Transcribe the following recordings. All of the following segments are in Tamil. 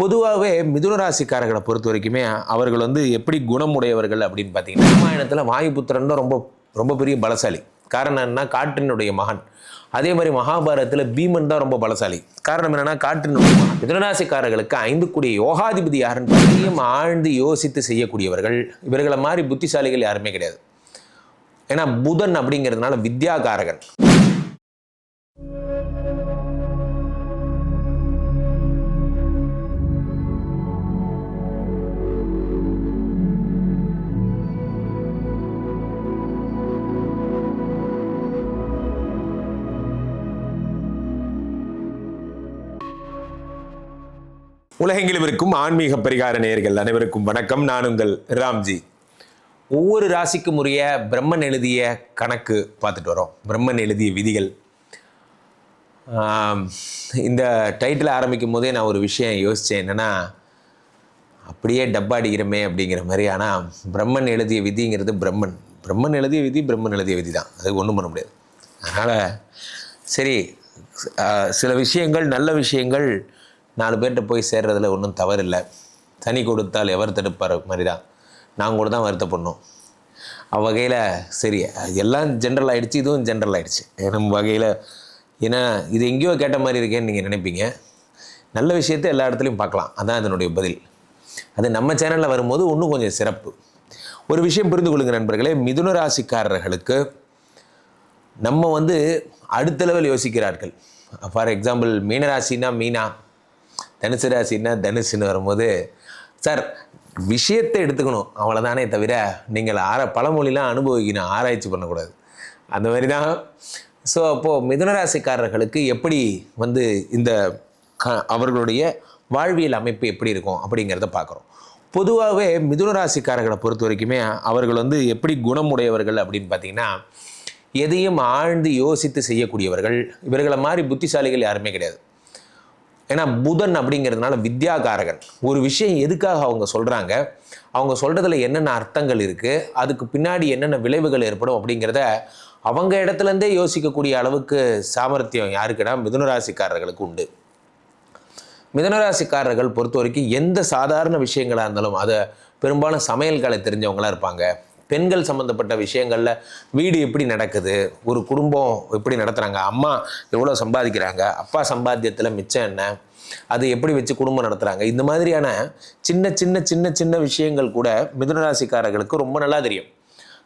பொதுவாகவே மிதுனராசிக்காரர்களை பொறுத்த வரைக்குமே அவர்கள் வந்து எப்படி குணமுடையவர்கள் அப்படின்னு பார்த்தீங்கன்னா ராமாயணத்தில் வாயுபுத்திரன் தான் ரொம்ப ரொம்ப பெரிய பலசாலி. காரணம் என்னன்னா காற்றினுடைய மகன். அதே மாதிரி மகாபாரதத்தில் பீமன் தான் ரொம்ப பலசாலி. காரணம் என்னென்னா காற்றினுடைய மகன். மிதுனராசிக்காரர்களுக்கு ஐந்து கூடிய யோகாதிபதி யாருன்னு பற்றியும் ஆழ்ந்து யோசித்து செய்யக்கூடியவர்கள். இவர்களை மாதிரி புத்திசாலிகள் யாருமே கிடையாது. ஏன்னா புதன் அப்படிங்கிறதுனால வித்யாகாரகன். உலகெங்கிலும் இருக்கும் ஆன்மீக பரிகார நேயர்கள் அனைவருக்கும் வணக்கம். நான் உங்கள் ராம்ஜி. ஒவ்வொரு ராசிக்கும் உரிய பிரம்மன் எழுதிய கணக்கு பார்த்துட்டு வரோம். பிரம்மன் எழுதிய விதிகள். இந்த டைட்டில் ஆரம்பிக்கும் போதே நான் ஒரு விஷயம் யோசித்தேன் என்னென்னா அப்படியே டப்பா அடிக்கிறமே அப்படிங்கிற மாதிரி. ஆனால் பிரம்மன் எழுதிய விதிங்கிறது பிரம்மன். பிரம்மன் எழுதிய விதி பிரம்மன் எழுதிய விதி தான். அது ஒன்றும் பண்ண முடியாது. அதனால் சரி சில விஷயங்கள் நல்ல விஷயங்கள் நாலு பேர்கிட்ட போய் சேர்றதில் ஒன்றும் தவறில்லை. தனி கொடுத்தால் எவர் தடுப்பார் மாதிரி தான் நாங்கள் கூட தான் வருத்தப்படணும். அவ்வகையில் சரி எல்லாம் ஜென்ரல் ஆகிடுச்சு இதுவும் ஜென்ரல் ஆகிடுச்சு நம்ம வகையில் ஏன்னா இது எங்கேயோ கேட்ட மாதிரி இருக்கேன்னு நீங்கள் நினைப்பீங்க. நல்ல விஷயத்தை எல்லா இடத்துலையும் பார்க்கலாம். அதான் அதனுடைய பதில். அது நம்ம சேனலில் வரும்போது இன்னும் கொஞ்சம் சிறப்பு. ஒரு விஷயம் புரிந்து கொள்ளுங்க நண்பர்களே மிதுன ராசிக்காரர்களுக்கு நம்ம வந்து அடுத்த லெவல் யோசிக்கிறார்கள். ஃபார் எக்ஸாம்பிள் மீனராசினா மீனா. தனுசு ராசின்னா தனுசுன்னு வரும்போது சார் விஷயத்தை எடுத்துக்கணும். அவ்வளோதானே தவிர நீங்கள் ஆற பழமொழிலாம் அனுபவிக்கணும். ஆராய்ச்சி பண்ணக்கூடாது. அந்த மாதிரி தான் ஸோ அப்போது மிதுனராசிக்காரர்களுக்கு எப்படி வந்து இந்த க அவர்களுடைய வாழ்வியல் அமைப்பு எப்படி இருக்கும் அப்படிங்கிறத பார்க்குறோம் பொதுவாகவே மிதுனராசிக்காரர்களை பொறுத்த வரைக்குமே அவர்கள் வந்து எப்படி குணமுடையவர்கள் அப்படின்னு பார்த்தீங்கன்னா எதையும் ஆழ்ந்து யோசித்து செய்யக்கூடியவர்கள். இவர்களை மாதிரி புத்திசாலிகள் யாருமே கிடையாது. ஏன்னா புதன் அப்படிங்கிறதுனால வித்யாகாரகன். ஒரு விஷயம் எதுக்காக அவங்க சொல்கிறாங்க அவங்க சொல்கிறதுல என்னென்ன அர்த்தங்கள் இருக்குது அதுக்கு பின்னாடி என்னென்ன விளைவுகள் ஏற்படும் அப்படிங்கிறத அவங்க இடத்துலேருந்தே யோசிக்கக்கூடிய அளவுக்கு சாமர்த்தியம் யாருக்குன்னா மிதுனராசிக்காரர்களுக்கு உண்டு. மிதனராசிக்காரர்கள் பொறுத்த வரைக்கும் எந்த சாதாரண விஷயங்களாக இருந்தாலும் அதை பெரும்பாலும் சமையல் கலை தெரிஞ்சவங்களா இருப்பாங்க. பெண்கள் சம்மந்தப்பட்ட விஷயங்களில் வீடு எப்படி நடக்குது? ஒரு குடும்பம் எப்படி நடத்துகிறாங்க அம்மா எவ்வளோ சம்பாதிக்கிறாங்க? அப்பா சம்பாத்தியத்தில் மிச்சம் என்ன? அது எப்படி வச்சு குடும்பம் நடத்துகிறாங்க இந்த மாதிரியான சின்ன சின்ன சின்ன சின்ன விஷயங்கள் கூட மிதுனராசிக்காரர்களுக்கு ரொம்ப நல்லா தெரியும்.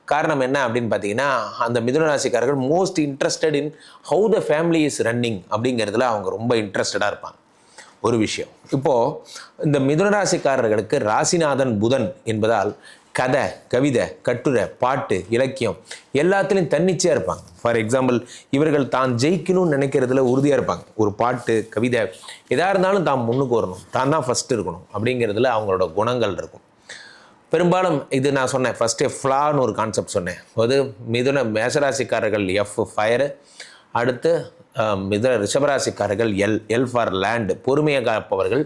காரணம் என்ன அப்படின்னு பார்த்தீங்கன்னா அந்த மிதுனராசிக்காரர்கள் most interested in how the family is running அப்படிங்கிறதுல அவங்க ரொம்ப இன்ட்ரெஸ்டடாக இருப்பாங்க. ஒரு விஷயம். இப்போது இந்த மிதுனராசிக்காரர்களுக்கு ராசிநாதன் புதன் என்பதால் கதை கவிதை கட்டுரை பாட்டு இலக்கியம் எல்லாத்துலேயும் தன்னிச்சையாக இருப்பாங்க. ஃபார் எக்ஸாம்பிள் இவர்கள் தான் ஜெயிக்கணும்னு நினைக்கிறதுல உறுதியாக இருப்பாங்க. ஒரு பாட்டு கவிதை எதாக இருந்தாலும் தான் முன்னுக்கு வரணும். தான் தான் ஃபஸ்ட்டு இருக்கணும் அப்படிங்கிறதுல அவங்களோட குணங்கள் இருக்கும். பெரும்பாலும் இது நான் சொன்னேன் ஃபஸ்ட்டு ஃப்ளான்னு ஒரு கான்செப்ட் சொன்னேன். அது மிதுன மேசராசிக்காரர்கள் எஃப் ஃபயரு அடுத்து மிதுன ரிஷபராசிக்காரர்கள் எல் எல் ஃபார் லேண்டு பொறுமையை காப்பவர்கள்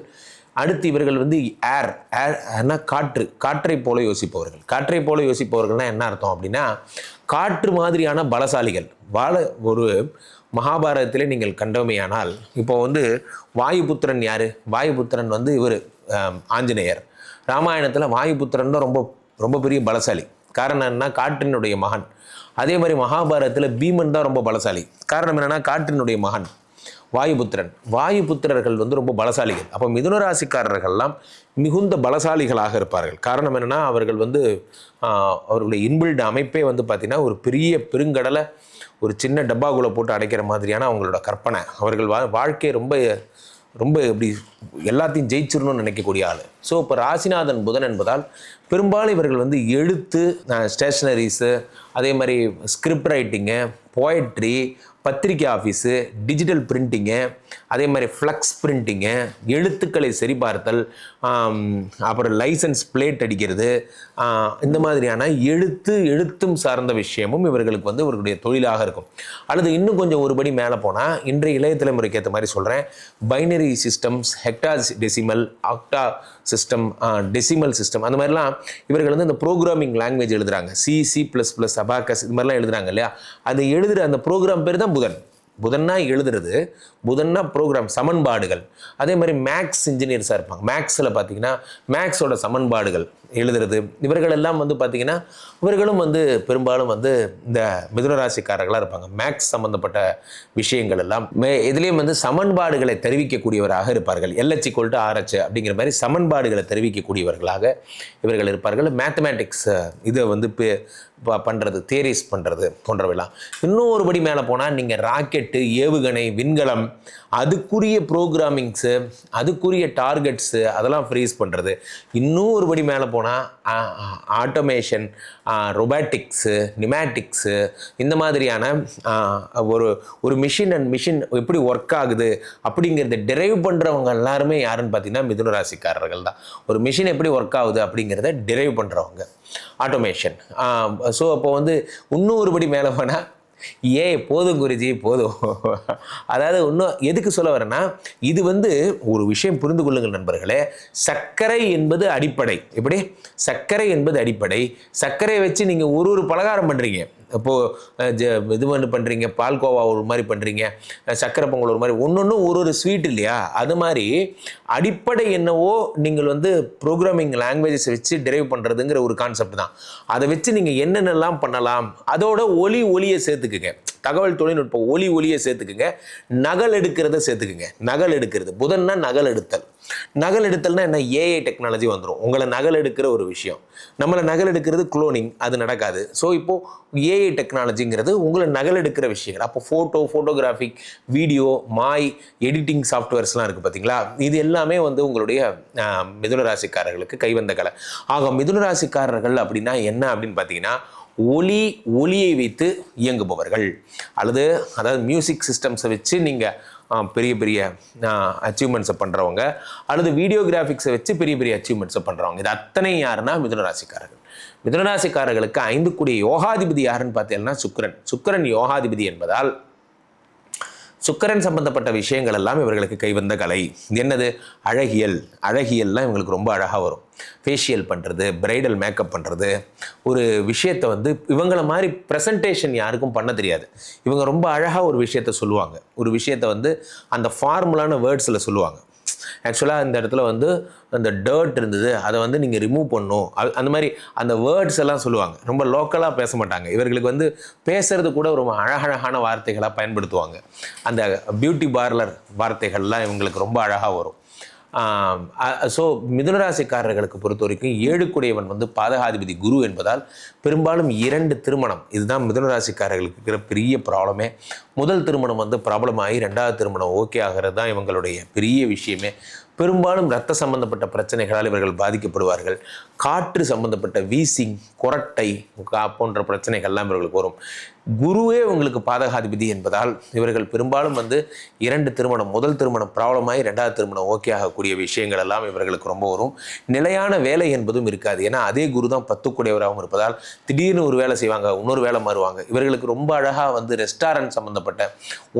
அடுத்து இவர்கள் வந்து ஏர் ஏர் ஏர்னா காற்று காற்றை போல யோசிப்பவர்கள். காற்றை போல யோசிப்பவர்கள்னா என்ன அர்த்தம் அப்படின்னா காற்று மாதிரியான பலசாலிகள். வாழ ஒரு மகாபாரதத்திலே நீங்கள் கண்டோமையானால் இப்போ வந்து வாயுபுத்திரன் யார்? வாயுபுத்திரன் வந்து இவர் ஆஞ்சநேயர். ராமாயணத்தில் வாயுபுத்திரன் தான் ரொம்ப ரொம்ப பெரிய பலசாலி. காரணம் என்னன்னா காற்றினுடைய மகன். அதே மாதிரி மகாபாரதத்தில் பீமன் தான் ரொம்ப பலசாலி. காரணம் என்னென்னா காற்றினுடைய மகன். வாயுபுத்திரன். வாயுபுத்திரர்கள் வந்து ரொம்ப பலசாலிகள். அப்போ மிதுன ராசிக்காரர்கள்லாம் மிகுந்த பலசாலிகளாக இருப்பார்கள். காரணம் என்னென்னா அவர்கள் வந்து அவர்களுடைய இன்பில்டு அமைப்பே வந்து பார்த்திங்கன்னா ஒரு பெரிய பெருங்கடலை ஒரு சின்ன டப்பாக்குள்ளே போட்டு அடைக்கிற மாதிரியான அவங்களோட கற்பனை. அவர்கள் வா வாழ்க்கை ரொம்ப ரொம்ப இப்படி எல்லாத்தையும் ஜெயிச்சிடணும்னு நினைக்கக்கூடிய ஆள். ஸோ இப்போ ராசிநாதன் புதன் என்பதால் பெரும்பாலும் இவர்கள் வந்து எழுத்து ஸ்டேஷ்னரிஸு அதே மாதிரி ஸ்கிரிப்ட் ரைட்டிங்கு போயட்ரி பத்திரிக்கை ஆஃபீஸு டிஜிட்டல் பிரிண்டிங்கு அதே மாதிரி ஃப்ளக்ஸ் பிரிண்டிங்கு எழுத்துக்களை சரிபார்த்தல் அப்புறம் லைசன்ஸ் பிளேட் அடிக்கிறது இந்த மாதிரியான எழுத்து எழுத்தும் சார்ந்த விஷயமும் இவர்களுக்கு வந்து இவர்களுடைய தொழிலாக இருக்கும். அல்லது இன்னும் கொஞ்சம் ஒருபடி மேலே போனால் இன்றைய இளைய தலைமுறைக்கு ஏற்ற மாதிரி சொல்கிறேன் binary systems hexa decimal octa system decimal system அந்த மாதிரிலாம் இவர்கள் வந்து இந்த ப்ரோக்ராமிங் லாங்குவேஜ் எழுதுகிறாங்க C C plus plus abacus இது மாதிரிலாம் எழுதுறாங்க இல்லையா? அது எழுதுகிற அந்த ப்ரோக்ராம் பேர் தான் புதன். புதன்னா எழுதுறது புதன்னா ப்ரோக்ராம் சமன்பாடுகள். அதே மாதிரி மேக்ஸ் இன்ஜினியர்ஸாக இருப்பாங்க. மேக்ஸில் பார்த்தீங்கன்னா மேக்ஸோட சமன்பாடுகள். எழுதுறது. இவர்களெல்லாம் வந்து பார்த்தீங்கன்னா இவர்களும் வந்து பெரும்பாலும் வந்து இந்த மிதுனராசிக்காரர்களாக இருப்பாங்க. மேக்ஸ் சம்மந்தப்பட்ட விஷயங்கள் எல்லாம். மே இதுலேயும் வந்து சமன்பாடுகளை தெரிவிக்கக்கூடியவராக இருப்பார்கள். எல்ஹெச் கொல்ட்டு ஆர்ஹெச் அப்படிங்கிற மாதிரி சமன்பாடுகளை தெரிவிக்கக்கூடியவர்களாக இவர்கள் இருப்பார்கள். மேத்தமேட்டிக்ஸ் இதை வந்து பே- ப- தியரிஸ் பண்ணுறது போன்றவைலாம். இன்னொருபடி படி மேலே போனால் நீங்கள் ராக்கெட்டு ஏவுகணை விண்கலம் அதுக்குரிய ப்ரோக்ராமிங்ஸு அதுக்குரிய டார்கெட்ஸு அதெல்லாம் ஃப்ரீஸ் பண்ணுறது இன்னும் ஒருபடி மேலே போனால் ஆட்டோமேஷன் ரொபாட்டிக்ஸு நிமேட்டிக்ஸு இந்த மாதிரியான ஒரு ஒரு மிஷின் அண்ட் மிஷின் எப்படி ஒர்க் ஆகுது அப்படிங்கிறத டெரைவ் பண்ணுறவங்க எல்லாருமே யாருன்னு பார்த்தீங்கன்னா மிதுன ராசிக்காரர்கள் தான். ஒரு மிஷின் எப்படி ஒர்க் ஆகுது அப்படிங்கிறத டிரைவ் பண்ணுறவங்க ஆட்டோமேஷன் ஸோ அப்போ வந்து இன்னும் ஒருபடி மேலே போனால் ஏ போதும் குருஜி போதும். அதாவது இன்னும் எதுக்கு சொல்ல வரேன்னா இது வந்து ஒரு விஷயம் புரிந்து கொள்ளுங்கள் நண்பர்களே. சர்க்கரை என்பது அடிப்படை. எப்படி? சர்க்கரை என்பது அடிப்படை. சர்க்கரையை வச்சு நீங்கள் ஒரு ஒரு பலகாரம் பண்ணுறீங்க இப்போது இது ஒன்று பண்ணுறீங்க பால்கோவா ஒரு மாதிரி பண்ணுறீங்க சக்கரை பொங்கல் ஒரு மாதிரி ஒன்று ஒரு ஒரு ஸ்வீட் இல்லையா? அது மாதிரி அடிப்படை என்னவோ நீங்கள் வந்து ப்ரோக்ராமிங் லாங்குவேஜஸ் வச்சு டிரைவ் பண்ணுறதுங்கிற ஒரு கான்செப்ட் தான். அதை வச்சு நீங்கள் என்னென்னலாம் பண்ணலாம் அதோட ஒலி ஒலியை சேர்த்துக்குங்க. தகவல் தொழில்நுட்பம் ஒலி ஒலியை சேர்த்துக்குங்க. நகல் எடுக்கிறத சேர்த்துக்குங்க. நகல் எடுக்கிறது. புதன்னா நகல் எடுத்தல். நகல் எடுத்தல்னா என்ன? ஏஐ டெக்னாலஜி வந்துடும் உங்களை நகல் எடுக்கிற ஒரு விஷயம். நம்மளை நகல் எடுக்கிறது குளோனிங் அது நடக்காது. ஸோ இப்போது ஏஐ டெக்னாலஜிங்கிறது உங்களை நகல் எடுக்கிற விஷயங்கள். அப்போ ஃபோட்டோ ஃபோட்டோகிராஃபிக் வீடியோ மாய் எடிட்டிங் சாஃப்ட்வேர்ஸ்லாம் இருக்குது பார்த்தீங்களா? இது எல்லாமே வந்து உங்களுடைய ஆஹ், மிதுன ராசிக்காரர்களுக்கு கைவந்த கலை. ஆக மிதுன ராசிக்காரர்கள் அப்படின்னா என்ன அப்படின்னு பார்த்தீங்கன்னா ஒலி ஒலியை வைத்து இயங்குபவர்கள். அல்லது அதாவது மியூசிக் சிஸ்டம்ஸை வச்சு நீங்கள் பெரிய பெரிய அச்சீவ்மெண்ட்ஸை பண்ணுறவங்க அல்லது வீடியோ கிராஃபிக்ஸை வச்சு பெரிய பெரிய அச்சீவ்மெண்ட்ஸை பண்ணுறவங்க இது அத்தனை யாருன்னா மிதுனராசிக்காரர்கள். மிதுனராசிக்காரர்களுக்கு ஐந்து கூடிய யோகாதிபதி யாருன்னு பார்த்தீங்கன்னா சுக்கரன். சுக்கரன் யோகாதிபதி என்பதால் சுக்கரன் சம்பந்தப்பட்ட விஷயங்கள் எல்லாம் இவர்களுக்கு கைவந்த கலை. என்னது? அழகியல். அழகியல்லாம் இவங்களுக்கு ரொம்ப அழகாக வரும். ஃபேஷியல் பண்ணுறது பிரைடல் மேக்கப் பண்ணுறது ஒரு விஷயத்தை வந்து இவங்கள மாதிரி ப்ரெசன்டேஷன் யாருக்கும் பண்ண தெரியாது. இவங்க ரொம்ப அழகாக ஒரு விஷயத்த சொல்லுவாங்க. ஒரு விஷயத்தை வந்து அந்த ஃபார்முலான வேர்ட்ஸில் சொல்லுவாங்க. ஆக்சுவலாக இந்த இடத்துல வந்து அந்த டர்ட் இருந்தது. அதை வந்து நீங்கள் ரிமூவ் பண்ணும் அது- அந்த மாதிரி அந்த வேர்ட்ஸ் எல்லாம் சொல்லுவாங்க. ரொம்ப லோக்கலாக பேச மாட்டாங்க. இவர்களுக்கு வந்து பேசுறது கூட ரொம்ப அழகழகான வார்த்தைகளாக பயன்படுத்துவாங்க. அந்த பியூட்டி பார்லர் வார்த்தைகள்லாம் இவங்களுக்கு ரொம்ப அழகாக வரும். ஸோ மிதுனராசிக்காரர்களுக்கு பொறுத்த வரைக்கும் ஏழுக்குடையவன் வந்து பாதகாதிபதி குரு என்பதால் பெரும்பாலும் இரண்டு திருமணம். இதுதான் மிதுனராசிக்காரர்களுக்கு இருக்கிற பெரிய ப்ராப்ளமே முதல் திருமணம் வந்து ப்ராப்ளம் ஆகி ரெண்டாவது திருமணம் ஓகே ஆகிறது தான் இவங்களுடைய பெரிய விஷயமே. பெரும்பாலும் இரத்த சம்பந்தப்பட்ட பிரச்சனைகளால் இவர்கள் பாதிக்கப்படுவார்கள். காற்று சம்பந்தப்பட்ட வீசிங் குரட்டை போன்ற பிரச்சனைகள்லாம் இவர்களுக்கு வரும். குருவே உங்களுக்கு பாதகாதிபதி என்பதால் இவர்கள் பெரும்பாலும் வந்து இரண்டு திருமணம் முதல் திருமணம் ப்ராப்ளமாகி ரெண்டாவது திருமணம் ஓகே ஆகக்கூடிய விஷயங்கள் எல்லாம் இவர்களுக்கு ரொம்ப வரும். நிலையான வேலை என்பதும் இருக்காது. ஏன்னா அதே குரு தான் பத்துக்குடையவராகவும் இருப்பதால் திடீர்னு ஒரு வேலை செய்வாங்க இன்னொரு வேலை மாறுவாங்க. இவர்களுக்கு ரொம்ப அழகாக வந்து ரெஸ்டாரண்ட் சம்பந்தப்பட்ட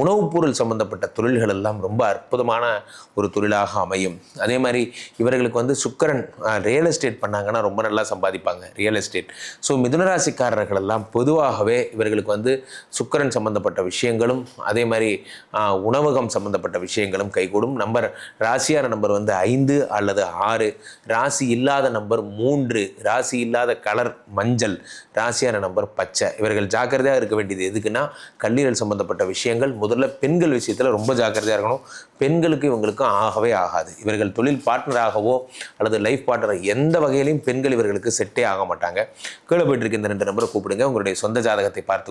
உணவுப் பொருள் சம்பந்தப்பட்ட தொழில்கள் எல்லாம் ரொம்ப அற்புதமான ஒரு தொழிலாக அமையும். அதே மாதிரி இவர்களுக்கு வந்து சுக்கரன் ரியல் எஸ்டேட் பண்ணாங்கன்னா ரொம்ப நல்லா சம்பாதிப்பாங்க ரியல் எஸ்டேட் ஸோ மிதுனராசிக்காரர்கள் எல்லாம் பொதுவாகவே இவர்களுக்கு வந்து சுக்கரன் சம்பந்தப்பட்ட விஷயங்களும் அதே மாதிரி உணவகம் சம்பந்தப்பட்ட விஷயங்களும் கைகூடும். நம்பர் ராசியான நம்பர் வந்து ஐந்து அல்லது ஆறு. ராசி இல்லாத நம்பர் மூன்று. ராசி இல்லாத கலர் மஞ்சள். ராசியான நம்பர் பச்சை. இவர்கள் ஜாக்கிரதையாக இருக்க வேண்டியது எதுக்குன்னா கல்லீரல் சம்பந்தப்பட்ட விஷயங்கள். முதல்ல பெண்கள் விஷயத்தில் ரொம்ப ஜாக்கிரதையாக இருக்கணும். பெண்களுக்கு இவங்களுக்கும் ஆகவே ஆகாது. இவர்கள் தொழில் பார்ட்னராகவோ அல்லது லைஃப் பார்ட்னர் எந்த வகையிலையும் பெண்கள் இவர்களுக்கு செட்டே ஆக மாட்டாங்க. கீழே போயிட்டு இருக்க இந்த ரெண்டு நம்பரை கூப்பிடுங்க. உங்களுடைய சொந்த ஜாதகத்தை பார்த்து